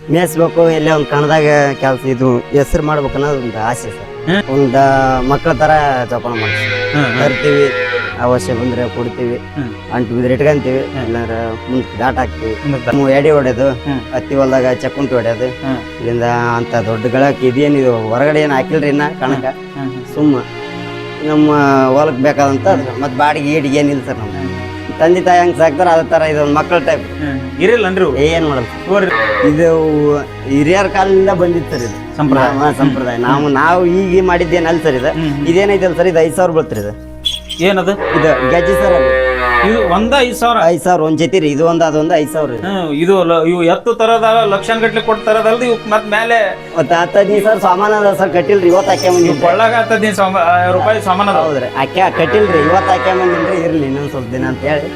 ಮೇಯಿಸ್ಬೇಕು ಎಲ್ಲೇ ಒಂದು ಕಣದಾಗ ಕೆಲಸ ಇದು ಹೆಸರು ಮಾಡ್ಬೇಕು ಅನ್ನೋದು ಒಂದು ಆಸೆ ಸರ್ ಹ್ಮ್. ಒಂದು ಮಕ್ಕಳ ಥರ ಜೋಪಾನ ಮಾಡ್ತೀವಿ ಹ್ಮ್, ಹ್ಮ್. ತರ್ತೀವಿ ಅವಶ್ಯ ಬಂದ್ರೆ ಕೊಡ್ತೀವಿ ಹ್ಮ್. ಅಂಟು ಬಿದ್ರೆ ಇಟ್ಕೊಂತೀವಿ ಇಲ್ಲಾಂದ್ರೆ ಮುಂದೆ ದಾಟ ಹಾಕ್ತೀವಿ ನಮ್ಮ ಎಡೆ ಹೊಡೆಯೋದು ಹ್ಮ್. ಹತ್ತಿ ಹೊಲ್ದಾಗ ಚಕ್ಕುಂಟಿ ಹೊಡೆಯೋದು ಹ್ಮ್. ಇಲ್ಲಿಂದ ಅಂತ ದೊಡ್ಡ ಗಳಕ್ಕೆ ಇದೇನಿದು ಹೊರಗಡೆ ಏನು ಹಾಕಿಲ್ರಿ ಇನ್ನ ಕಣಕ ಹ್ಮ್, ಹ್ಮ್. ಸುಮ್ಮ ನಮ್ಮ ಹೊಲಕ್ಕೆ ಬೇಕಾದಂತ ಮತ್ತೆ ಬಾಡಿಗೆ ಈಡಿಗೆ ಏನಿಲ್ಲ ಸರ್ ನಮ್ಮ ತಂದೆ ತಾಯಿ ಹಂಗೆ ಸಾಕ್ತಾರ ಅದ ಥರ ಇದೊಂದು ಮಕ್ಕಳ ಟೈಪ್ ಇವು? ಏನು ಸರ್. ಇದು ಹಿರಿಯರ ಕಾಲದಿಂದ ಬಂದಿತ್ತು ಸರ್ ಇದು. ಸಂಪ್ರದಾಯ. ಸಂಪ್ರದಾಯ. ನಾವು ನಾವು ಈಗ ಮಾಡಿದ್ದೇನಲ್ಲ ಸರ್ ಇದು. ಇದೇನೈತಲ್ಲ ಸರ್ ಇದು ಐದು ಸಾವಿರ ಬೀಳ್ತಾರೆ ಇದು. ಏನದು? ಇದು ಗೆಜ್ಜೆ ಸರ್ ಅದು. ಇದು ಒಂದ ಐದ್ ಸಾವಿರ. ಐದು ಸಾವಿರ ಒಂದು ಜೊತೆ ರೀ. ಇದು ಒಂದು ಅದೊಂದು ಐದು ಸಾವಿರ ರೀ. ಹ್ಮ್ ಇದು ಲ- ಇವು ಎತ್ತು ತರದ ಲಕ್ಷಾನ್ ಗಟ್ಲೆ ಕೊಡ್ತಾರದಲ್ದು ಇವ್ ಮತ್ ಮೇಲೆ ಮತ್ತೆ ಹತ್ತು ಸರ್ ಸಾಮಾನು ಅದ ಸರ್ ಕಟ್ಟಿಲ್ರಿ ಇವತ್ತು ಹಾಕ್ಯ ಇವ್ ಕೊಳ್ಳಾಗ ಹತ್ತದೀನ್ ರೂಪಾಯಿ ಸಾಮಾನ ಅದಾವ. ಹೌದ್ರಿ. ಹಾಕ್ಯ ಕಟ್ಟಿಲ್ರಿ ಇವತ್ತು ಹಾಕ್ಯ ಬಂದಿನ್ರಿ ಇರ್ಲಿ ಇನ್ನೊಂದ್ ಸ್ವಲ್ಪ ದಿನ ಅಂತ ಹೇಳಿ.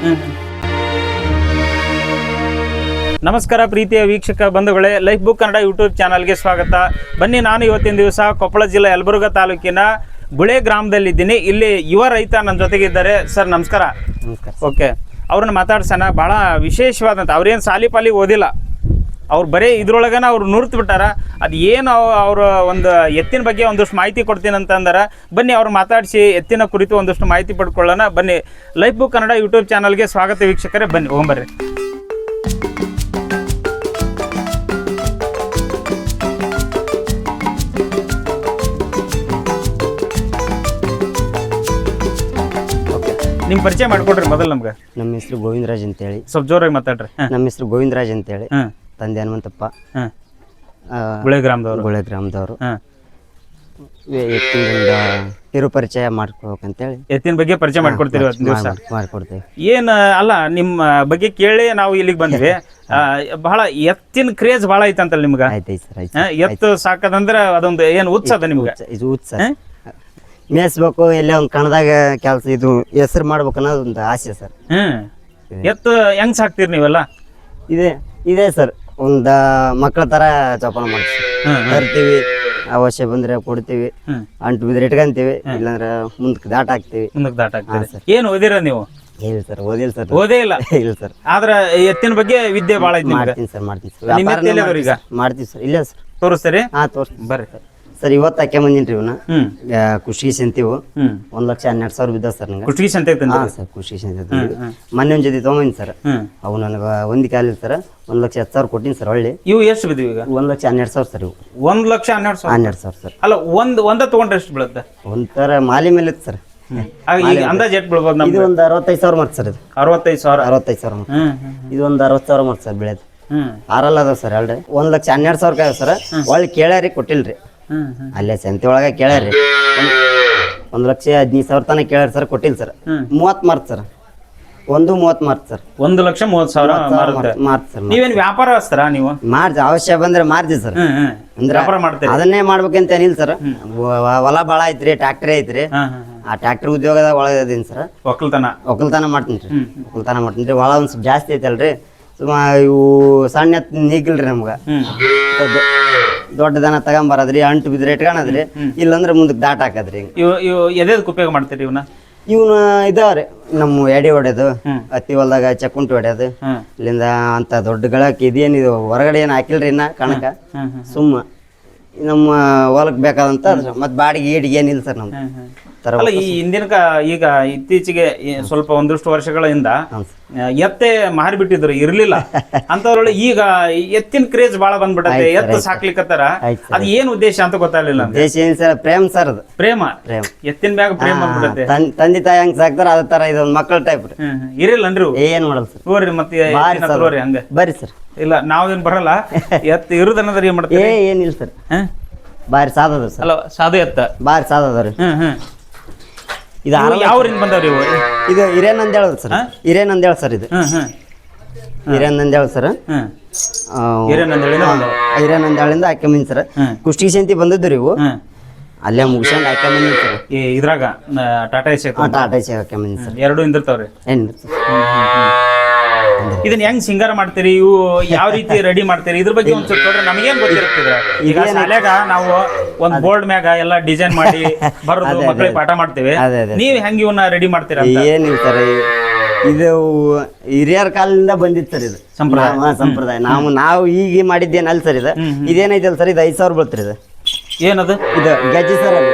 ನಮಸ್ಕಾರ ಪ್ರೀತಿಯ ವೀಕ್ಷಕ ಬಂಧುಗಳೇ ಲೈಫ್ ಬುಕ್ ಕನ್ನಡ ಯೂಟ್ಯೂಬ್ ಚಾನಲ್ಗೆ ಸ್ವಾಗತ. ಬನ್ನಿ ನಾನು ಇವತ್ತಿನ ದಿವಸ ಕೊಪ್ಪಳ ಜಿಲ್ಲೆ ಯಲಬುರ್ಗ ತಾಲೂಕಿನ ಬುಳೆ ಗ್ರಾಮದಲ್ಲಿದ್ದೀನಿ. ಇಲ್ಲಿ ಯುವ ರೈತ ನನ್ನ ಜೊತೆಗಿದ್ದಾರೆ ಸರ್ ನಮಸ್ಕಾರ. ನಮಸ್ಕಾರ ಓಕೆ. ಅವ್ರನ್ನ ಮಾತಾಡ್ಸೋಣ. ಭಾಳ ವಿಶೇಷವಾದಂಥ ಅವ್ರೇನು ಸಾಲಿ ಪಾಲಿ ಓದಿಲ್ಲ. ಅವ್ರು ಬರೀ ಇದ್ರೊಳಗನ ಅವ್ರು ನುರ್ತು ಬಿಟ್ಟಾರ. ಅದು ಏನು ಅವ್ರ ಒಂದು ಎತ್ತಿನ ಬಗ್ಗೆ ಒಂದಷ್ಟು ಮಾಹಿತಿ ಕೊಡ್ತೀನಿ ಅಂತಂದಾರ ಬನ್ನಿ ಅವ್ರು ಮಾತಾಡಿಸಿ ಎತ್ತಿನ ಕುರಿತು ಒಂದಷ್ಟು ಮಾಹಿತಿ ಪಡ್ಕೊಳ್ಳೋಣ. ಬನ್ನಿ ಲೈಫ್ ಬುಕ್ ಕನ್ನಡ ಯೂಟ್ಯೂಬ್ ಚಾನಲ್ಗೆ ಸ್ವಾಗತ ವೀಕ್ಷಕರೇ. ಬನ್ನಿ ಹೋಗ್ಬರ್ರಿ. ನಿಮ್ಮ ಪರಿಚಯ ಮಾಡ್ಕೊಡ್ರಿ ಮೊದಲು ನಮ್ಗೆ. ನಮ್ಮ ಹೆಸರು ಗೋವಿಂದರಾಜ್ ಅಂತೇಳಿ. ಸ್ವಲ್ಪ ಜೋರಾಗಿ ಮಾತಾಡ್ರಿ. ನಮ್ಮ ಹೆಸರು ಗೋವಿಂದರಾಜ್ ಅಂತೇಳಿ. ಹೇಳಿ ತಂದೆ ಹನುಮಂತಪ್ಪ. ಗುಳೆ ಗ್ರಾಮದವರು. ಗುಳೆ ಗ್ರಾಮದವರು. ಎತ್ತಿನಿಂದ ಕಿರು ಪರಿಚಯ ಮಾಡ್ಕೋಬೇಕಂತೇಳಿ. ಎತ್ತಿನ ಬಗ್ಗೆ ಪರಿಚಯ ಮಾಡ್ಕೊಡ್ತೀರಿ ಇವತ್ತಿನ ದಿವಸ. ಮಾಡ್ಕೊಡ್ತೇವೆ. ಏನ್ ಅಲ್ಲ ನಿಮ್ಮ ಬಗ್ಗೆ ಕೇಳಿ ನಾವು ಇಲ್ಲಿಗೆ ಬಂದ್ವಿ. ಬಹಳ ಎತ್ತಿನ ಕ್ರೇಜ್ ಬಹಳ ಐತಂತಲ್ಲ ನಿಮ್ಗೆ. ಆಯ್ತೈತೆ ಸರ್ ಆಯ್ತು ಎತ್ತು ಸಾಕದಂದ್ರ ಅದೊಂದು ಏನ್ ಉತ್ಸದ ನಿಮ್ಗ? ಇದು ಉತ್ಸ. ಮೇಯಿಸ್ಬೇಕು ಎಲ್ಲ ಒಂದು ಕಣದಾಗ ಕೆಲಸ ಇದು ಹೆಸರು ಮಾಡ್ಬೇಕು ಅನ್ನೋದು ಒಂದು ಆಸೆ ಸರ್. ಹ್ಮ್ ಎತ್ತು ಹೆಂಗ್ ಸಾಕ್ತೀರಿ ನೀವೆಲ್ಲ? ಇದೆ ಇದೆ ಸರ್. ಒಂದು ಮಕ್ಕಳ ಥರ ಜೋಪಾನ ಮಾಡ್ತೀವಿ. ತರ್ತೀವಿ ಅವಶ್ಯ ಬಂದ್ರೆ ಕೊಡ್ತೀವಿ ಹ್ಮ್ ಅಂಟು ಬಿದ್ರೆ ಇಟ್ಕೊಂತೀವಿ ಇಲ್ಲಾಂದ್ರೆ ಮುಂದಕ್ಕೆ ದಾಟ ಹಾಕ್ತೀವಿ ಮುಂದಕ್ಕೆ ದಾಟ ಹಾಕ್ತೀವಿ ಏನ್ ಓದಿರ ನೀವು? ಇಲ್ಲ ಸರ್ ಓದಿಲ್ಲ ಸರ್. ಓದೇ ಇಲ್ಲ? ಇಲ್ಲ ಸರ್. ಆದ್ರೆ ಎತ್ತಿನ ಬಗ್ಗೆ ವಿದ್ಯೆ ಬಹಳ ಐತಿ ನಿಮ್ಗೆ. ಮಾಡ್ತೀನಿ ಸರ್ ಮಾಡ್ತೀನಿ ಸರ್. ನಿಮ್ಮ ವ್ಯಾಪಾರನೇ ಸರ್. ಮಾಡ್ತೀವಿ ಸರ್. ಇಲ್ಲ ಸರ್. ತೋರಿಸ್ತೀರಿ? ಹಾಂ ತೋರಿಸ್ತೀನಿ ಬರ್ರಿ. ಸರ್ ಇವತ್ತು ಹಾಕ್ಯ ಬಂದಿನ್ರಿ ಇವನ್ನ. ಹ್ಮ್. ಖುಷಿ ಸಂತೀವು. ಒಂದ್ ಒಂದು ಲಕ್ಷ ಹನ್ನೆರಡು ಸಾವಿರ ಬಿದ್ದ ಸರ್ ನಂಗೆ. ಖುಷಿ ಸಂತೆ ಹಾಂ ಸರ್ ಖುಷಿ ಸಂತಿ ಮೊನ್ನೆ ಒಂದ್ ಜೊತೆ ತಗೊಂಡಿನ್ ಸರ್. ಅವ್ ನನಗೆ ಕಾಲ ಕಾಲಿಲ್ಲ ಸರ್ ಒಂದ್ ಲಕ್ಷ ಹತ್ತು ಸಾವಿರ ಕೊಟ್ಟಿನಿ ಸರ್ ಹೊಳ್ಳಿ. ಇವು ಎಷ್ಟು ಬಿದ್ದಿವಿ ಈಗ? ಒಂದ್ ಲಕ್ಷ ಹನ್ನೆರಡು ಸಾವಿರ ಸರ್ ಇವು. ಒಂದ್ ಲಕ್ಷ ಹನ್ನೆರಡು ಸಾವಿರ? ಹನ್ನೆರಡು ಸಾವಿರ ಸರ್. ಅಲ್ಲ ಒಂದ್ ಒಂದ ತಗೊಂಡ್ರೆ ಎಷ್ಟು ಬೀಳುತ್ತೆ? ಒಂಥರ ಮಾಲಿ ಮೇಲೆ ಇತ್ತು ಸರ್. ಆಗ ಈಗ ಅಂದಾಜ್ ಎಷ್ಟು ಬೀಳ್ಬೋದು ನಮ್ಗೆ ಒಂದು ಅರವತ್ತೈದು ಸಾವಿರ ಮಾಡ್ತು ಸರ್ ಇದು. ಅರವತ್ತೈದು ಸಾವಿರ? ಅರವತ್ತೈದು ಸಾವಿರ ಮಾಡ್ತು ಇದು ಒಂದು ಅರವತ್ತು ಸಾವಿರ ಮಾಡ್ತು ಸರ್ ಬೆಳೆದು ಹ್ಮ್. ಆರಲ್ಲ ಅದಾವ ಸರ್ ಅಲ್ರಿ ಒಂದ್ ಲಕ್ಷ ಹನ್ನೆರಡು ಸಾವಿರ ಕಾಯ ಸರ್. ಒಳ್ಳೆ ಕೇಳ್ಯಾರಿ ಕೊಟ್ಟಿಲ್ರಿ. ಅಲ್ಲೇ ಸಂತೆ ಒಳಗ ಕೇಳ್ಯಾರಿ ಒಂದು ಲಕ್ಷ ಹದಿನೈದು ಸಾವಿರ ತನಕ ಕೇಳ್ಯಾರ ಸರ್ ಕೊಟ್ಟಿಲ್ಲ ಸರ್. ಮೂವತ್ ಮಾರ್ತ್ ಸರ್. ಒಂದು ಮೂವತ್ ಮಾರ್ಚ್ ಸರ್. ಒಂದು ಲಕ್ಷ ಮೂವತ್ತು ಸಾವಿರ ಮಾರ್ಚ್ ಮಾರ್ತ್ ಸರ್ ನೀವೇನ್ ಸರ್. ನೀವು? ಮಾರ್ಜ್ ಅವಶ್ಯ ಬಂದ್ರೆ ಮಾರ್ಜಿ ಸರ್. ಅಂದ್ರೆ ವ್ಯಾಪಾರ ಮಾಡ್ತೀರಿ. ಅದನ್ನೇ ಮಾಡ್ಬೇಕಂತ ಏನಿಲ್ಲ ಸರ್. ಹೊಲ ಭಾಳ ಐತ್ರಿ ಟ್ಯಾಕ್ಟ್ರಿ ಐತ್ರಿ. ಆ ಟ್ರ್ಯಾಕ್ಟರ್ ಉದ್ಯೋಗದಾಗ ಒಳಗದೀನಿ ಸರ್. ಒಕ್ಕಲ್ತನ? ಒಕ್ಕಲ್ತನ ಮಾಡ್ತೀನಿ ರೀ. ಒಕ್ಕಲ್ತನ ಮಾಡ್ತೀನಿ ರೀ. ಒಳ ಒಂದು ಸ್ವಲ್ಪ ಜಾಸ್ತಿ ಐತಲ್ರಿ. ಇವು ಸಣ್ಣ ನೀಗಿಲ್ರಿ ನಮ್ಗೆ. ದೊಡ್ಡ- ದನ ತಗೊಂಬರದ್ರಿ ಅಂಟು ಬಿದ್ರೆ ಇಟ್ಕೊಳದ್ರಿ ಇಲ್ಲಂದ್ರೆ ಮುಂದಕ್ಕೆ ದಾಟ ಹಾಕದ್ರಿ ಇವು ಉಪಯೋಗ ಮಾಡ್ತೀರಿ ಇವನ? ಇವನ ಇದಾವ್ರಿ ನಮ್ಮ ಎಡೆ ಹೊಡೆಯೋದು ಅತ್ತಿ ಹತ್ತಿ ಹೊಲ್ದಾಗ ಚಕ್ಕುಂಟಿ ಹೊಡೆಯೋದು ಇಲ್ಲಿಂದ ಅಂತ ದೊಡ್ಡ ಗಳಕ್ಕೆ ಇದು ಹೊರಗಡೆ ಏನು ಹಾಕಿಲ್ರಿ ಇನ್ನ ಕಣಕ? ಸುಮ್ಮ. ನಮ್ಮ ಹೊಲಕ್ಕೆ ಬೇಕಾದಂತ ಮತ್ತೆ ಬಾಡಿಗೆ ಏಡಿಗೆ ಏನಿಲ್ಲ ಸರ್ ನಮ್ದು. ಹ್ಮ್ ಅಲ್ಲ ಈ ಹಿಂದಿನ ಈಗ ಇತ್ತೀಚೆಗೆ ಈ ಸ್ವಲ್ಪ ಒಂದಿಷ್ಟು ವರ್ಷಗಳಿಂದ ಹೌದು ಎತ್ತೆ ಮಾರಿಬಿಟ್ಟಿದ್ರು ಇರ್ಲಿಲ್ಲ. ಅಂತವ್ರೊಳಗೆ ಈಗ ಎತ್ತಿನ ಕ್ರೇಜ್ ಬಾಳ ಬಂದ್ಬಿಟ್ಟೆ ಎತ್ತು ಸಾಕ್ಲಿಕ್ಕತ್ತಾರ ಅದ್ ಏನ್ ಉದ್ದೇಶ ಅಂತ ಗೊತ್ತಾಗ್ಲಿಲ್ಲ ಉದ್ದೇಶ ಏನ್ ಸರ್ ಪ್ರೇಮ್ ಸರ್ ಅದು. ಪ್ರೇಮ? ಪ್ರೇಮ. ಎತ್ತಿನ ಮ್ಯಾಗ ಪ್ರೇಮ ಬಂದ್ಬಿಡತ್ತೆ ತಂದೆ ತಾಯಿ ಹಂಗ್ ಸಾಕ್ತಾರ ಅದ ತರ ಇದೊಂದು ಮಕ್ಕಳ ಟೈಪ್. ಇರಿಲ್ಲನ್ರಿ ಏನ್ ಮಾಡಲ್ಲ ಸರ್. ತಗೋರಿ ಮತ್ತೆ ಹಂಗ. ಬರ್ರಿ ಸರ್. ಇಲ್ಲ ನಾವೇನ್ ಬರಲ್ಲ. ಎತ್ತು ಇರುದನ್ನದ್ರ ಏನ್ ಮಾಡ್ತೀವಿ ಏನಿಲ್ಲ ಸರ್. ಬಾರಿ ಸಾದ ಸರ್. ಅಲ್ಲ ಸಾಧು ಎತ್ತ. ಬಾರಿ ಸಾದದ ರೀ. ಹ್ಮ್ ಹ್ಮ್. ಇದು ಇವು ಯಾವ ಊರಿಂದ ಬಂದವ್ರಿ ಇವು? ಇದು ಹಿರೇನ್ ಸರ್. ಹಿರೇನ್ ಸರ್ ಇದು. ಹ್ಮ್ ಹ್ಮ್. ಹಿರೇನ್ ಸರ್. ಹ್ಮ್. ಹಿರೇನಂದಳಿಂದ ಬಂದವು ಹಿರೇನ್ ಹಾಕ್ಯಂಬಂದಿ ಸರ್. ಕುಷ್ಟಿ ಸಂತಿ ಬಂದಿದ್ದು ರೀ ಇವು. ಹ್ಮ್. ಅಲ್ಲೇ ಮುಗಿಸ್ಕೊಂಡು ಹಾಕ್ಯಂಬಂದಿ ಸರ್. ಈ ಇದ್ರಾಗ ಟಾಟಾ ಎಸ್ ಟಾಟಾ ಚೇ ಹಾಕ್ಯಂಬಂದಿ ಸರ್. ಎರಡು ಹಿಂದಿರ್ತಾವ್ರಿ? ಏನು ಇದನ್ನ ಹೆಂಗ್ ಸಿಂಗಾರ ಮಾಡ್ತೀರಿ? ಇವು ಯಾವ ರೀತಿ ರೆಡಿ ಮಾಡ್ತೀರಿ? ಇದ್ರ ಬಗ್ಗೆ ಒಂದ್ ಸ್ವಲ್ಪ ನಮಗೇನ್ ಗೊತ್ತಿರ್ತದೆ ಈಗ ಶಾಲ್ಯಾಗ ನಾವು ಒಂದ್ ಬೋರ್ಡ್ ಮ್ಯಾಗ ಎಲ್ಲ ಡಿಸೈನ್ ಮಾಡಿ ಬರೋದು ಮಕ್ಕಳಿಗೆ ಪಾಠ ಮಾಡ್ತೀವಿ. ನೀವ್ ಹೆಂಗ್ ಇವನ್ನ ರೆಡಿ ಮಾಡ್ತೀರಾ ಏನಿಲ್ಲ ಸರ್ ಇದು ಹಿರಿಯರ ಕಾಲದಿಂದ ಬಂದಿತ್ತು ಸರ್ ಇದು. ಸಂಪ್ರದಾಯ. ಸಂಪ್ರದಾಯ. ನಾವು ನಾವು ಈಗ ಮಾಡಿದ್ದೇನಲ್ಲ ಸರ್ ಇದು. ಇದೇನೈತಲ್ಲ ಸರ್ ಇದು ಐದು ಸಾವಿರ ಬೀಳ್ತಾರೆ ಇದು. ಏನದು? ಇದು ಗೆಜ್ಜೆ ಸರ್ ಅದು.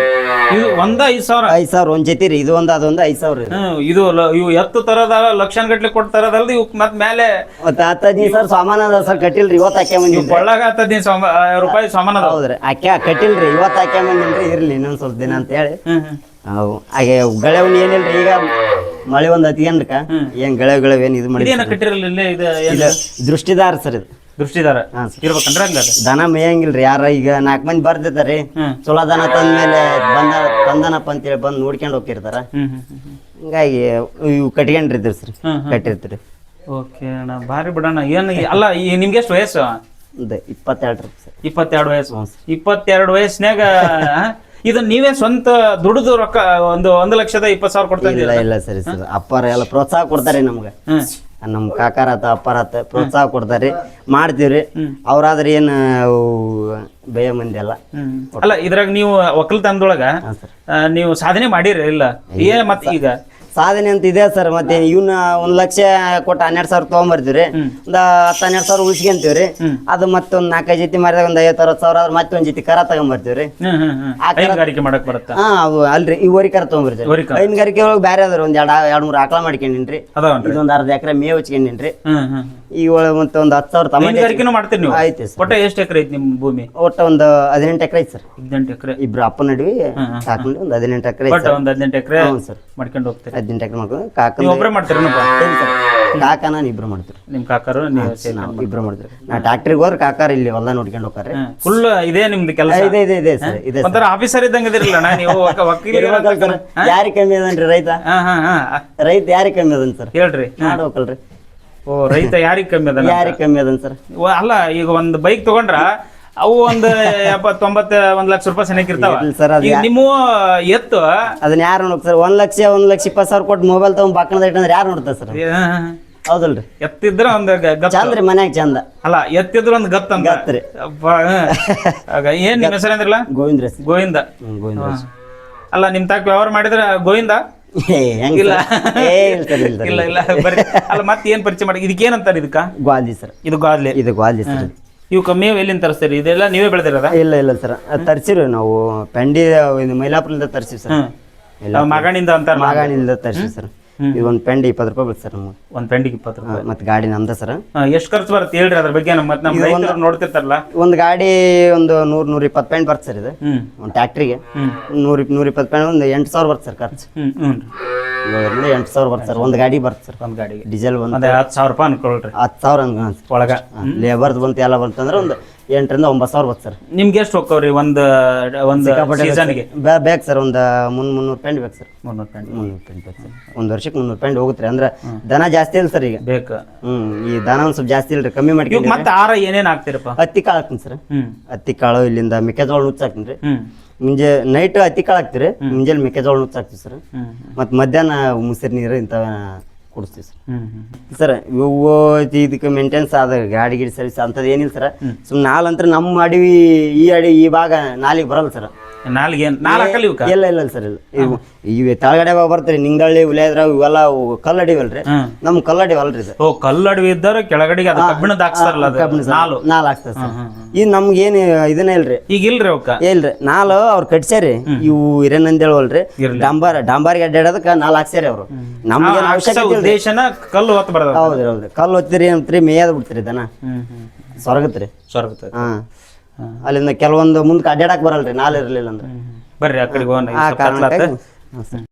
ಇದು ಒಂದ ಐದ್ ಸಾವಿರ. ಐದ್ ಸಾವಿರ ಒಂದ್ ಜೊತೆ ರೀ ಇದು ಒಂದು ಅದೊಂದು ಐದ್ ಸಾವಿರ ರೀ. ಹ್ಮ್ ಇದು ಲ- ಇವು ಎತ್ತು ತರದ ಲಕ್ಷನ್ ಗಟ್ಲೆ ಕೊಡ್ತಾರದಲ್ದ ಇವ್ ಮತ್ ಮೇಲೆ ಮತ್ತೆ ಹತ್ತು ಹದಿನೈದು ಸಾವಿರ ಸಾಮಾನು ಅದ ಸರ್ ಕಟ್ಟಿಲ್ರಿ ಇವತ್ತು ಹಾಕ್ಯ ಇವ್ ಬಂದಿದ್ರಿ ಕೊಳ್ಳಾಗ ಹತ್ತದೀನ್ ರೂಪಾಯಿ ಸಾಮಾನ ಅದಾವ. ಹೌದ್ರಿ ಹಾಕ್ಯ ಕಟ್ಟಿಲ್ರಿ ಇವತ್ತು ಹಾಕ್ಯ ಬಂದಿಲ್ರಿ ಇರ್ಲಿ ಇನ್ನೊಂದ್ ಸ್ವಲ್ಪ ದಿನ ಅಂತ ಹೇಳಿ. ಹ್ಮ್ ಹ್ಮ್. ಅವು ಹಾಗೆ ಗಳೆವ್ನ ಏನಿಲ್ರಿ ಈಗ ಮಳೆ ಒಂದ್ ಹತ್ಗೇನ್ರಕ ಏನ್ ಗಳೆವ್ ಗಳೆವ್ ಏನ್ ಇದು ಮಾಡಿ ಇದೇನ ಕಟ್ಟಿರಲ್ಲ ಇಲ್ಲೇ ಇದು ದೃಷ್ಟಿದಾರ ಸರ್ ಇದು. ದೃಷ್ಟಿದಾರ. ಇರ್ಬೇಕಂದ್ರ ದನ ಮೇಯಂಗಿಲ್ರಿ ಯಾರ ಈಗ ನಾಲ್ಕು ಮಂದಿ ಬರ್ದಿದ್ದಾರೆ. ಚಲೋ ದನ ತಂದ್ಮೇಲೆ ಬಂದ ತಂದನಪ್ಪ ಅಂತೇಳಿ ಬಂದು ನೋಡ್ಕೊಂಡು ಹೋಗ್ತಿರ್ತಾರ. ಹಿಂಗಾಗಿ ಇವು ಕಟ್ಕೊಂಡಿರ್ತೀರಿ ಸರ್. ಕಟ್ಟಿರ್ತೀರಿ. ಓಕೆ ಅಣ್ಣ ಭಾರಿ ಬಿಡಣ್ಣ. ಏನು ಅಲ್ಲ ಈ ನಿಮ್ಗೆ ಎಷ್ಟು ವಯಸ್ಸು? ಇಪ್ಪತ್ತೆರಡು ಇಪ್ಪತ್ತೆರಡು ವಯಸ್ಸು. ಇಪ್ಪತ್ತೆರಡು ವಯಸ್ಸಿನಾಗ ಇದು ನೀವೇ ಸ್ವಂತ ದುಡಿದು ರೊಕ್ಕ ಒಂದು ಒಂದು ಲಕ್ಷದ ಇಪ್ಪತ್ತು ಸಾವಿರ ಕೊಡ್ತಾ ಇಲ್ಲ ಇಲ್ಲ ಸರಿ ಸರ್. ಅಪ್ಪಾರ ಎಲ್ಲ ಪ್ರೋತ್ಸಾಹ ಕೊಡ್ತಾರೆ ನಮ್ಗೆ. ನಮ್ಮ ಕಾಕಾರ ಆತ ಅಪ್ಪಾರ ಆತ ಪ್ರೋತ್ಸಾಹ ಕೊಡ್ತಾರೆ. ಮಾಡ್ತೀವ್ರಿ. ಅವ್ರಾದ್ರೆ ಏನು ಬೇಯ ಮಂದಿ ಅಲ್ಲ. ಅಲ್ಲ ಇದ್ರಾಗ ನೀವು ಒಕ್ಕಲ್ತನದೊಳಗ ನೀವು ಸಾಧನೆ ಮಾಡಿರಿ ಇಲ್ಲ? ಏನ್ ಮತ್ತೆ ಈಗ? ಸಾಧನೆ ಅಂತ ಇದೆ ಸರ್ ಮತ್ತೆ ಇವನ್ನ ಒಂದ್ ಲಕ್ಷ ಕೊಟ್ಟು ಹನ್ನೆರಡ್ ಸಾವಿರ ತೊಗೊಂಬರ್ತೀವ್ರಿ ಒಂದ್ ಹತ್ತು ಹನ್ನೆರಡ್ ಸಾವಿರ ಉಳಿಸ್ಕೊಂತೀವ್ರಿ ಅದು ಮತ್ತೊಂದ್ ನಾಲ್ಕೈದು ಜೊತೆ ಮಾರಿದಾಗ ಒಂದ್ ಐವತ್ತು ಅರವತ್ತು ಸಾವಿರ ಆದ್ರೆ ಮತ್ತೆ ಒಂದ್ ಜೊತೆ ಕರ ತಗೊಂಬರ್ತೀವ್ರಿ ಹೈನುಗಾರಿಕೆ ಮಾಡಕ್ ಬರುತ್ತಾ? ಹಾ ಅವು ಅಲ್ರಿ ಈ ವರಿ ಕರ ತೊಗೊಂಬರ್ತೀವಿ ಕರ. ಹೈನುಗಾರಿಕೆ ಒಳಗೆ ಬೇರೆ ಅದ್ರ ಒಂದ್ ಎರಡ್ ಎರಡ್ ಮೂರು ಆಕಳ ಮಾಡ್ಕೊಂಡಿನ್ರಿ. ಅದಾವನ್ರಿ? ಇದೊಂದ್ ಅರ್ಧ ಎಕರೆ ಮೇವ್ ಹಚ್ಕೊಂಡಿನ್ರಿ. ಹ್ಮ್ ಹ್ಮ್. ಈ ಒಳಗೆ ಮತ್ತೆ ಒಂದು ಹತ್ತು ಸಾವಿರ ತಮ್ಮ ಹೈನುಗಾರಿಕೆನೂ ಮಾಡ್ತೀರಿ ನೀವು? ಆಯ್ತು ಸರ್. ಒಟ್ಟ ಎಷ್ಟು ಎಕರೆ ಐತಿ ನಿಮ್ಮ ಭೂಮಿ? ಒಟ್ಟು ಒಂದು ಹದಿನೆಂಟು ಎಕರೆ ಐತೆ ಸರ್. ಹದಿನೆಂಟು ಎಕರೆ? ಇಬ್ರು ಅಪ್ಪ ನಡುವೆ ಸಾಕೊಂಡು ಒಂದು ಹದಿನೆಂಟು ಎಕರೆ ಐತೆ ಒಟ್ಟ ಒಂದು ಹದಿನೆಂಟು ಎಕರೆ ಹ್ಞೂ ಸರ್. ಮಾಡ್ಕೊಂಡು ಹೋಗ್ತೀರಿ. ಹದಿನೆಂಟು ಎಕರೆ ಮಾಡ್ಕೊಂಡು ಕಾಕ ನೀವು ಒಬ್ಬರೇ ಮಾಡ್ತೀರೇನಪ್ಪ ಕಾಕ ನಾನು ಇಬ್ರು ಮಾಡ್ತೀರಿ. ನಿಮ್ಮ ಕಾಕರು ನೀವು ಸೇರಿ ನಾವು ಇಬ್ರು ಮಾಡ್ತೀರಿ ನಾ ಟ್ಯಾಕ್ಟ್ರಿಗೆ ಹೋದ್ರೆ ಕಾಕಾರ ಇಲ್ಲಿ ಹೊಲ ನೋಡ್ಕೊಂಡು ಹೋಗ್ತಾರೆ. ಫುಲ್ ಇದೇ ನಿಮ್ದು ಕೆಲಸ? ಇದೆ ಇದೆ ಇದೆ ಸರ್ ಇದೆ ಒಂಥರ ಆಫೀಸರ್ ಇದ್ದಂಗೆ ಇದಿರಲ್ಲ ಅಣ್ಣ ನೀವು ಯಾರಿಗೆ ಕಮ್ಮಿ ಅದನ್ರಿ ರೈತ? ಹಾ ಹಾ ಹಾ. ರೈತ ಯಾರಿಗೆ ಕಮ್ಮಿ ಅದನ್ ಸರ್? ಹೇಳ್ರಿ. ಮಾಡ್ಬೇಕಲ್ರಿ ಓ ರೈತ ಯಾರಿಗೆ ಕಮ್ಮಿ ಅದ ಯಾರಿಗೆ ಕಮ್ಮಿ ಅದನ್ ಸರ್? ಅಲ್ಲ ಈಗ ಒಂದ್ ಬೈಕ್ ತಗೊಂಡ್ರ ಅವು ಒಂದ್ ತೊಂಬತ್ತ ಒಂದ್ ಲಕ್ಷ ರೂಪಾಯಿ ಸನಿಕ್ ಇರ್ತಾವ. ಸರ್ ನಿಮ್ಮ ಎತ್ತು. ಅದನ್ನ ಯಾರು ನೋಡ್ತಾರೆ ಸರ್? ಒಂದ್ ಲಕ್ಷ ಒಂದ್ ಲಕ್ಷ ಇಪ್ಪತ್ತು ಸಾವಿರ ಕೊಟ್ಟು ಮೊಬೈಲ್ ತಗೊಂಡ್ ಬಾಕಣದ ಇಟ್ಟಂದ್ರೆ ಯಾರು ನೋಡ್ತಾರೆ ಸರ್. ಹೌದಲ್ರಿ. ಎತ್ತಿದ್ರ ಒಂದ್ ಚಂದ್ರಿ ಮನ್ಯಾಗ ಚಂದ. ಅಲ್ಲ ಎತ್ತಿದ್ರ ಒಂದ್ ಗತ್ ಅಂತ. ಗತ್ರಿ. ಏನ್ ನಿಮ್ಮ ಹೆಸರು ಅಂದ್ರಲ್ಲ? ಗೋವಿಂದ್ರ ಗೋವಿಂದ. ಗೋವಿಂದ ಹ್ಮ್, ಅಲ್ಲ ನಿಮ್ ತಾಕ ವ್ಯವಹಾರ ಮಾಡಿದ್ರ ಗೋವಿಂದ? ಇಲ್ಲ ಇಲ್ಲ ಇಲ್ಲ ಬರ್ರಿ ಅಲ್ಲ ಮತ್ತೆ ಏನ್ ಪರಿಚಯ ಮಾಡಿ? ಇದಕ್ಕೆ ಏನಂತಾರೆ ಇದಕ್ಕ? ಗ್ವಾಲಿ ಸರ್. ಇದು ಗಾದ್ಲೆ ಇದು ಗ್ವಾಲಿ ಸರ್. ಇವು ಕಮ್ಮಿ ಎಲ್ಲಿಂದ ತರಿಸ್ತೀರಿ? ಇದೆಲ್ಲ ನೀವೇ ಬೆಳೆದಿರದ? ಇಲ್ಲ ಇಲ್ಲ ಸರ್. ಅದು ತರ್ಸಿರಿ ನಾವು. ಪೆಂಡಿ ಇದು ಮೈಲಾಪುರದಿಂದ ತರಿಸಿವಿ ಸರ್. ಹ್ಮ್ ಇಲ್ಲ. ಮಗನಿಂದ ಅಂತಾರ ತರ್ಸಿವಿ ಸರ್. ಇದು ಒಂದು ಪೆಂಡ್ ಇಪ್ಪತ್ತು ರೂಪಾಯಿ ಬೀಳುತ್ತೆ ಸರ್ ನಮ್ಗೆ. ಒಂದ್ ಪೆಂಡಿಗೆ ಇಪ್ಪತ್ತು ರೂಪಾಯಿ. ಮತ್ತೆ ಗಾಡಿ ನಮ್ದ ಸರ್. ಎಷ್ಟು ಖರ್ಚು ಬರುತ್ತೆ ಹೇಳ್ರಿ ಅದ್ರ ಬಗ್ಗೆ ನಮ್ಮ ಮತ್ತೆ ನಮ್ಮ ರೈತರು ನೋಡ್ತಿರ್ತಾರಲ್ಲ. ಒಂದು ಗಾಡಿ ಒಂದು ನೂರು ನೂರ ಇಪ್ಪತ್ತು ಪೆಂಡ್ ಬರುತ್ತೆ ಸರ್ ಇದು. ಹ್ಮ್. ಒಂದು ಟ್ಯಾಕ್ಟ್ರಿಗೆ. ನೂರ ನೂರ ಇಪ್ಪತ್ತು ಪೆಂಡ್ ಒಂದು ಎಂಟು ಸಾವಿರ ಬರುತ್ತೆ ಸರ್ ಖರ್ಚು. ಹ್ಮ್ ಇವಾಗಲೇ ಎಂಟು ಸಾವಿರ ಬರುತ್ತೆ ಸರ್. ಒಂದು ಗಾಡಿ ಬರ್ತ ಸರ್. ಒಂದು ಗಾಡಿಗೆ. ಡೀಸೆಲ್ ಒಂದು ಒಂದ್ ಹತ್ತು ಸಾವಿರ ರೂಪಾಯಿ ಅನ್ಕೊಳ್ರಿ. ಹತ್ತು ಸಾವಿರ ಹಂಗೆ ಒಳಗ. ಲೇಬರ್ದು ಬಂತು ಎಲ್ಲ ಬಂತಂದ್ರೆ ಒಂದು ಎಂಟರಿಂದ ಒಂಬತ್ತು ಸಾವಿರ ಬರುತ್ತೆ ಸರ್. ನಿಮ್ಗೆ ಎಷ್ಟು ಹೋಗ್ತಾವ್ರಿ ಒಂದು ಒಂದು ಸೀಸನ್ಗೆ ಬೇಕು ಸರ್. ಒಂದು ಮುನ್ ಮುನ್ನೂರು ಪ್ಯಾಂಟ್ ಬೇಕು ಸರ್. ಮುನ್ನೂರು ಪೆಂಡ್. ಮುನ್ನೂರು ಪೆಂಟ್ ಬೇಕು ಸರ್. ಒಂದು ವರ್ಷಕ್ಕೆ ಮುನ್ನೂರು ಪ್ಯಾಂಟ್ ಹೋಗುತ್ತೆ ಅಂದ್ರೆ ದನ ಜಾಸ್ತಿ ಇಲ್ಲ ಸರ್ ಈಗ. ಬೇಕು. ಹ್ಞೂ ಈ ದನ ಒಂದು ಸ್ವಲ್ಪ ಜಾಸ್ತಿ ಇಲ್ರಿ ಕಮ್ಮಿ ಮಾಡಿ ಮತ್ತೆ ಆರ ಏನೇನು ಹಾಕ್ತಿರಪ್ಪ? ಹತ್ತಿ ಕಾಳು ಹಾಕ್ತೀನಿ ಸರ್. ಹತ್ತಿ ಕಾಳು ಇಲ್ಲಿಂದ ಮೆಕ್ಕೆಜೋಳ ನುಚ್ಚ ಹಾಕ್ತೀನಿ ರೀ. ಮುಂಜೆ ನೈಟ್ ಹತ್ತಿ ಕಾಳು ಹಾಕ್ತೀರಿ ಮುಂಜಾನೆ ಮೆಕ್ಕೆಜೋಳ ನುಚ್ಚ ಹಾಕ್ತೀವಿ ಸರ್. ಮತ್ತೆ ಮತ್ತು ಮಧ್ಯಾಹ್ನ ಮುಸಿರಿ ನೀರು ಇಂಥವ ಕುಡಿಸ್ತೀವಿ ಸರ್. ಸರ್ ಇವು ಇದಕ್ಕೆ ಮೇಂಟೆನ್ಸ್ ಆದ ಗಾಡಿ ಗಿಡಿ ಸರ್ವಿಸ್ ಅಂಥದ್ದು ಏನಿಲ್ಲ ಸರ್. ಸುಮ್ಮನೆ ನಾಲಂತ್ರ ನಮ್ಮ ಅಡವಿ ಈ ಅಡಿ ಈ ಭಾಗ ನಾಲಿಗೆ ಬರಲ್ಲ ಸರ್. ನಾಲ್ಗೆ ನಾಲ್ಕಲ್ಲಿ ನಾಲ್ ಇವಕ್ಕ? ಇಲ್ಲ ಇಲ್ಲ ಸರ್ ಇಲ್ಲ. ಇವು ಇವು ತೆಳಗಡೆ ಬರ್ತೀರಿ ನಿಂಗಳ್ಳಿ ಉಲೇದ್ರ ಇವೆಲ್ಲ ಕಲ್ಲಡಿವಲ್ರಿ. ನಮ್ ಕಲ್ಲಡಿವಲ್ರಿ ಸರ್. ಓ ಕಲ್ಲಡವಿ ಇದ್ದಾರ ಕೆಳಗಡೆಗೆ ಅದು ಕಬ್ಬಿಣದ ಹಾಕ್ಸ್ತಾರಲ್ಲ ಅದು? ನಾಲು ನಾಲ್ ಆಗ್ತದೆ ಸರ್. ಈಗ ನಮ್ಗೆ ಏನು ಇದನ್ನ ಇಲ್ರಿ. ಈಗ ಇಲ್ರಿ ಅವಕ್ಕ? ಇಲ್ರಿ. ನಾಲು ಅವ್ರು ಕಟ್ಸ್ಯಾರಿ. ಇವು ಹಿರೇನಂದೇಳವಲ್ರಿ. ಹೇಳುವಲ್ರಿ ಡಾಂಬಾರ್ ಡಾಂಬಾರಿಗೆ ಅಡ್ಡಾಡೋದಕ್ಕೆ ನಾಲ್ ಹಾಕ್ಸ್ಯಾರಿ ಅವರು. ನಮ್ಗೆ ಅವಶ್ಯಕತೆ ಇಲ್ರಿ. ಉದ್ದೇಶನ ಕಲ್ಲು ಹೊತ್ತು ಬರದ ಹೌದ್ರಿ ಹೌದ್ರಿ. ಕಲ್ಲು ಹೊತ್ತಿರಿ ಅಂತ್ರಿ ಮೇಯದ್ ಬಿಡ್ತೀರಿ ದನ ಸೊರಗತ್ರಿ ಸ್ವರ್ಗದ ಹಾ. ಅಲ್ಲಿಂದ ಕೆಲವೊಂದು ಮುಂದಕ್ಕೆ ಅಡ್ಡಾಡಕ್ ಬರಲ್ರಿ ನಾಲ್ ಇರ್ಲಿಲ್ಲ ಅಂದ್ರೆ. ಬರ್ರಿ ಆ ಕಡೆಗೆ ಹೋಗೋಣ. ಆ ಕಾರಣಕ್ಕಾಗಿ ಹಾ, ಸರ್.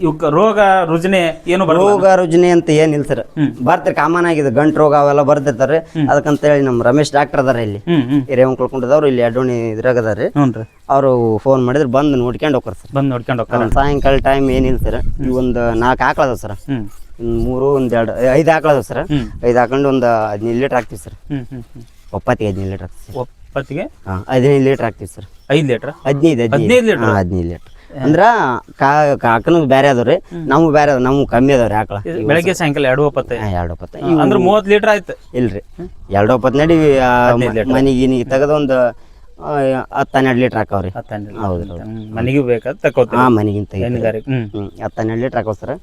ಇವಕ್ಕ ರೋಗ ರುಜಿನೆ ಏನು ರೋಗ ರುಜಿನ ಅಂತ ಏನಿಲ್ಲ ಸರ್. ಬರ್ತಾರೆ ಕಾಮನ್ ಆಗಿದೆ ಗಂಟು ರೋಗ ಅವೆಲ್ಲ ಬರ್ದಿರ್ತಾರೆ. ಅದಕ್ಕಂತ ಹೇಳಿ ನಮ್ಮ ರಮೇಶ್ ಡಾಕ್ಟರ್ ಅದಾರ ಇಲ್ಲಿ. ಹ್ಮ್ ಹ್ಮ್. ಹಿರಿಯವ್ ಕಳ್ಕೊಂಡಿದ್ದವ್ರು ಇಲ್ಲಿ ಅಡೋಣಿ ಇದ್ರಾಗ ಅದಾರಿ ಹ್ಞೂ ಅವರು ಫೋನ್ ಮಾಡಿದ್ರೆ ಬಂದು ನೋಡ್ಕೊಂಡು ಹೋಗ್ತಾರೆ ಸರ್. ಬಂದು ನೋಡ್ಕೊಂಡು ಹೋಗ್ತಾರ. ಸಾಯಂಕಾಲ ಟೈಮ್ ಏನಿಲ್ಲ ಸರ್. ಈ ಒಂದು ನಾಲ್ಕು ಆಕಳ ಅದಾವ ಸರ್. ಹ್ಮ್. ಒಂದು ಮೂರು ಒಂದು ಎರಡು ಐದು ಆಕಳ ಅದಾವ ಸರ್. ಐದು ಹಾಕೊಂಡು ಒಂದು ಹದಿನೈದು ಲೀಟ್ರ್ ಹಾಕ್ತೀವಿ ಸರ್. ಹ್ಮ್ ಹ್ಮ್ ಹ್ಮ್. ಒಪ್ಪತ್ತಿಗೆ ಹದಿನೈದು ಲೀಟ್ರ್ ಹಾಕ್ತೀವಿ ಒಪ್ಪತ್ತಿಗೆ ಹಾಂ ಹದಿನೈದು ಲೀಟ್ರ್ ಹಾಕ್ತೀವಿ ಸರ್. ಐದು ಲೀಟ್ರ್? ಹದಿನೈದು ಹದಿನೈದು. ಲೀಟ್ರ್? ಹದಿನೈದು ಲೀಟ್ರ್. ಅಂದ್ರ ಕಾಕನು ಬೇರೆ ಅದಾವ್ರಿ. ನಾವು ಬೇರೆ ಅದಾವ ನಮ್ಗೆ ಕಮ್ಮಿ ಅದಾವ್ರಿ ಆಕಳ. ಬೆಳಗ್ಗೆ ಸಾಯಂಕಾಲ ಎರಡು ಒಪ್ಪತ್ತೆ. ಎರಡು ಒಪ್ಪತ್ತು. ಅಂದ್ರೆ ಮೂವತ್ತು ಲೀಟರ್ ಆಯ್ತು. ಇಲ್ರಿ. ಎರಡು ಒಪ್ಪತ್ತು ನಡಿ ಮನೆಗೆ ಗಿನಿಗೆ ತೆಗೆದು ಒಂದು ಹತ್ತು ಹನ್ನೆರಡು ಲೀಟ್ರ್ ಹಾಕಾವ್ರಿ. ಹೌದು ಹೌದು ಮನೆಗೂ ಬೇಕಾದ ತಕೋತ ಹಾಂ ಮನೆಗಿಂತ ಹತ್ತು ಹನ್ನೆರಡು ಲೀಟ್ರ್ ಹಾಕೋ ಸರ್.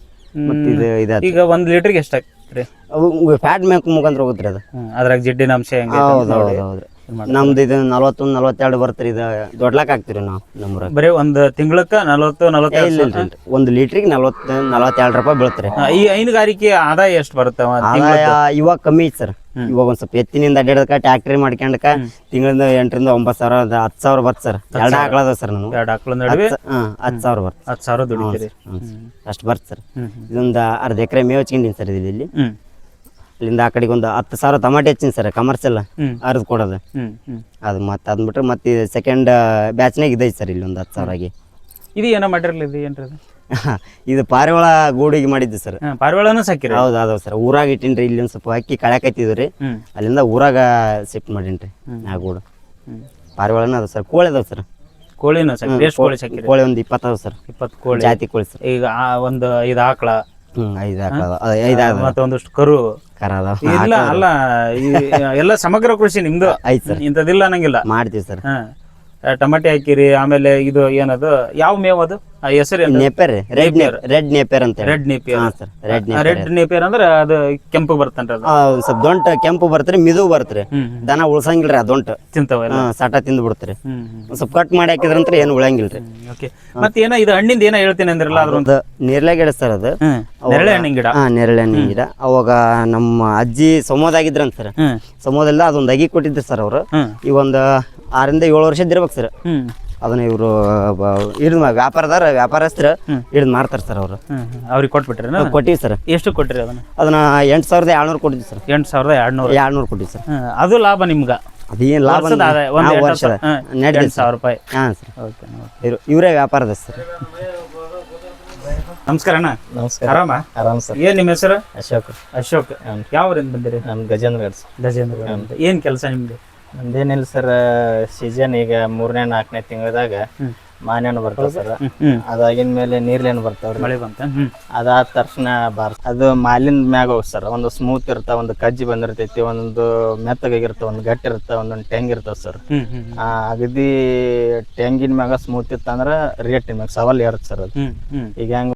ಮತ್ತೆ ಇದು ಇದಾಯ್ತು ಈಗ ಒಂದ್ ಲೀಟರ್ಗೆ ಎಷ್ಟಾಗ್ತದೆ ಅವು ಫ್ಯಾಟ್ ಮ್ಯಾಕ್ ಮುಖಾಂತರ ಹೋಗುತ್ತೆ ಅದು. ಅದ್ರಾಗ ಜಿಡ್ಡಿನ ಅಂಶ ಹೆಂಗೆ ಹೌದು ಹೌದು ಹೌದು. ನಮ್ದು ಇದು ನಲವತ್ತೊಂದು ನಲವತ್ತೆರಡು ಬರ್ತೀರಿ ಇದು ದೊಡ್ಲಾಕ್ ಹಾಕ್ತಿರಿ ನಾವು ನಮ್ರ. ಬರೀ ಒಂದ್ ತಿಂಗಳಕ್ಕ ನಲವತ್ತು ಇಲ್ಲ ನಲವತ್ತೈದು ಒಂದು ಲೀಟ್ರಿಗೆ ನಲವತ್ತು ನಲವತ್ತೆರಡು ರೂಪಾಯಿ ಬೀಳ್ತಾರೆ. ಈ ಹೈನುಗಾರಿಕೆ ಆದಾಯ ಎಷ್ಟು ಬರುತ್ತೆ ಆದಾಯ ಇವಾಗ ಕಮ್ಮಿ ಐತಿ ಸರ್. ಇವಾಗ ಒಂದ್ ಸ್ವಲ್ಪ ಎತ್ತಿನಿಂದ ಅಡ್ಡಾಡಕ ಟ್ಯಾಕ್ಟ್ರಿ ಮಾಡ್ಕೊಂಡಕ ತಿಂಗಳಿಂದ ಎಂಟರಿಂದ ಒಂಬತ್ತು ಸಾವಿರ ಅದ ಹತ್ತು ಸಾವಿರ ಬರ್ತ ಸರ್. ಎರಡು ಹಾಕ್ಳದ ಸರ್ ನಾನು ಎರಡು ಆಕಳ ನಡುವೆ ಹಾ ಹತ್ತು ಸಾವಿರ ಬರ್ತ. ಹತ್ತು ಸಾವಿರ ದುಡಿತೀರಿ. ಅಷ್ಟು ಬರ್ತ ಸರ್. ಇದೊಂದು ಅರ್ಧ ಎಕರೆ ಮೇವು ಹಚ್ಕೊಂಡಿನಿ ಸರ್ ಇಲ್ಲಿ ಹ್ಮ್. ಅಲ್ಲಿಂದ ಆ ಕಡೆಗೆ ಒಂದು ಹತ್ತು ಸಾವಿರ ಟಮಾಟೆ ಹಚ್ಚಿನಿ ಸರ್ ಕಮರ್ಷಿಯಲ್. ಅರ್ದು ಕೊಡೋದು. ಅದು ಮತ್ತೆ ಅದ್ಬಿಟ್ರೆ ಮತ್ತೆ ಸೆಕೆಂಡ್ ಬ್ಯಾಚ್ನಾಗ ಇದೈತೆ ಸರ್ ಇಲ್ಲಿ ಒಂದು ಹತ್ತು ಸಾವಿರ ಆಗಿ. ಇದು ಏನೋ ಮಟೀರಿಯಲ್ ಇದು ಏನ್ರಿ ಇದು ಪಾರಿವಾಳ ಗೂಡಿಗೆ ಮಾಡಿದ್ದು ಸರ್. ಪಾರಿವಾಳನೂ ಸಾಕಿರಿ? ಹೌದು ಅದಾವ ಸರ್. ಊರಾಗ ಇಟ್ಟಿನ್ರಿ ಇಲ್ಲಿ ಒಂದು ಸ್ವಲ್ಪ ಅಕ್ಕಿ ಕಳ್ಯಾಕತ್ತಿದ್ವಿ ರೀ. ಹ್ಮ್. ಅಲ್ಲಿಂದ ಊರಾಗ ಶಿಫ್ಟ್ ಮಾಡೀನ್ರಿ ಆ ಗೂಡು. ಪಾರಿವಾಳನೂ ಅದಾವ ಸರ್. ಕೋಳಿ ಅದಾವ ಸರ್. ಕೋಳಿನೂ ಸಾಕಿ ಎಷ್ಟು ಕೋಳಿ ಸಾಕಿ ಕೋಳಿ ಒಂದು ಇಪ್ಪತ್ತು ಅದಾವ ಸರ್. ಇಪ್ಪತ್ತು ಕೋಳಿ. ಜಾತಿ ಕೋಳಿ ಸರ್. ಈಗ ಒಂದು ಇದು ಆಕಳ ಐದು ಹಾಕದ ಐದು ಕರು ಕರ. ಅದಾವ ಇಲ್ಲ ಅಲ್ಲ ಈ ಎಲ್ಲ ಸಮಗ್ರ ಕೃಷಿ ನಿಮ್ದು. ಐತ್ ಸರ್. ಇಂಥದಿಲ್ಲ ಅನ್ನಂಗಿಲ್ಲ ಮಾಡ್ತೀವಿ ಸರ್. ಹಾ. ಟಮಾಟೆ ಹಾಕಿರಿ ಆಮೇಲೆ ಇದು ಏನದು ಯಾವ ಮೇವು ಅದು? ಹೆಸರು Napier Napier. Red red napier ಅಂತ ರೆಡ್ ನೇಪಿಯರ್ ಹಾಂ ಸರ್ ರೆಡ್ ರೆಡ್ ನೇಪಿಯರ್ ಅಂದ್ರೆ ಅದು ಕೆಂಪು ಬರ್ತನ್ರಿ ಅದು. ಒಂದ್ ಸ್ವಲ್ಪ ದೊಂಟ ಕೆಂಪು ಬರ್ತ್ರಿ ಮಿದು ಬರ್ತ್ರಿ ದನ ಉಳ್ಸಂಗಿಲ್ರಿ ಅದೊಂಟ್ ಬಿಡ್ತಾರೆ ಸಾಟ ತಿಂದು ಬಿಡ್ತ್ರಿ ಸ್ವಲ್ಪ ಕಟ್ ಮಾಡಿ ಹಾಕಿದ್ರಂತ್ರ ಏನು ಉಳಂಗಿಲ್ರಿ ಓಕೆ ಮತ್ತೆ ಏನೋ ಇದು ಹಣ್ಣಿಂದ ಏನೋ ಹೇಳ್ತೀನಿ ಅಂದ್ರಲ್ಲ ಅದ್ರ ನೆರಳೆ ನೇರಳೆ ಗಿಡ ಸರ್ ಅದು. ನೆರಳೆ ಹಣ್ಣಿನ ಗಿಡ. ಹಾ ನೇರಳೆ ಹಣ್ಣಿನ ಗಿಡ. ಅವಾಗ ನಮ್ಮ ಅಜ್ಜಿ ಸಮೋದಾಗಿದ್ರಂತ ಸರ್. ಸಮೋದಲ್ಲ ಅದೊಂದು ಅಗಿ ಕೊಟ್ಟಿದ್ರು ಸರ್ ಅವರು. ಈ ಒಂದು ಆರಿಂದ ಏಳು ವರ್ಷದ ಇರ್ಬೇಕು ಸರ್. ಅದನ್ನ ಇವರು ಹಿಡಿದು ವ್ಯಾಪಾರದಾರ ವ್ಯಾಪಾರಸ್ಥರು ಹಿಡಿದು ಮಾರ್ತಾರೆ ಸರ್ ಅವರು. ಅವ್ರಿಗೆ ಕೊಟ್ಬಿಟ್ರಿ ಕೊಟ್ಟಿವಿ ಸರ್. ಎಷ್ಟು ಕೊಟ್ಟಿರಿ ಅದನ್ನ? ಅದನ್ನ ಎಂಟು ಸಾವಿರದ ಏಳ್ನೂರು ಕೊಟ್ಟಿದ್ವಿ ಸರ್. ಎಂಟು ಸಾವಿರದ ಎರಡ್ನೂರು ಏಳ್ನೂರು ಕೊಟ್ಟಿವಿ ಸರ್. ಅದು ಲಾಭ ನಿಮ್ಗ? ಅದೇನು ಲಾಭ ವರ್ಷದ ವರ್ಷದ. ಸಾವಿರ- ಎಂಟು ಸಾವಿರ ರೂಪಾಯಿ. ಹಾಂ ಸರ್. ಓಕೆ ಇವ್ರು- ಇವರೇ ವ್ಯಾಪಾರದ ಸರ್. ನಮಸ್ಕಾರ ಅಣ್ಣ. ನಮಸ್ಕಾರ. ಆರಾಮ? ಆರಾಮ್ ಸರ್. ಏನ್ ನಿಮ್ಮ ಹೆಸರು? ಅಶೋಕ್. ಅಶೋಕ್. ಯಾವ ಊರಿಂದ ಬಂದಿರಿ? ನಾನು ಗಜೇಂದ್ರ ಗಜೇಂದ್ರ ಏನ್ ಕೆಲಸ ನಿಮ್ದು? ನಮ್ದೇನಿಲ್ಲ ಸರ್ ಸೀಸನ್ ಈಗ ಮೂರನೇ ನಾಲ್ಕನೇ ತಿಂಗಳದಾಗ ಮಾನ್ಯನು ಬರ್ತಾವ ಸರ್. ಅದಾಗಿನ ಮೇಲೆ ನೀರ್ಲೇನು ಬರ್ತಾವ್ರಿ ಮಳೆ ಬಂತ? ಅದಾದ ತಕ್ಷಣ ಬಾರ್ ಅದು ಮಾಲಿನ ಮ್ಯಾಗ ಹೋಗ್ ಸರ್. ಒಂದು ಸ್ಮೂತ್ ಇರ್ತಾವ ಒಂದು ಕಜ್ಜಿ ಬಂದಿರ್ತೈತಿ ಒಂದು ಮೆತ್ತಗಾಗಿರ್ತಾವ ಒಂದು ಗಟ್ಟಿ ಇರ್ತಾವ ಒಂದೊಂದು ಟೆಂಗ್ ಇರ್ತಾವ ಸರ್. ಅಗದಿ ಟೆಂಗಿನ ಮ್ಯಾಗ ಸ್ಮೂತ್ ಇತ್ತಂದ್ರ ರೇಟ್ ಮ್ಯಾಗ ಸವಾಲ್ ಏರುತ್ತೆ ಸರ್ ಅದು. ಈಗ ಹೆಂಗ್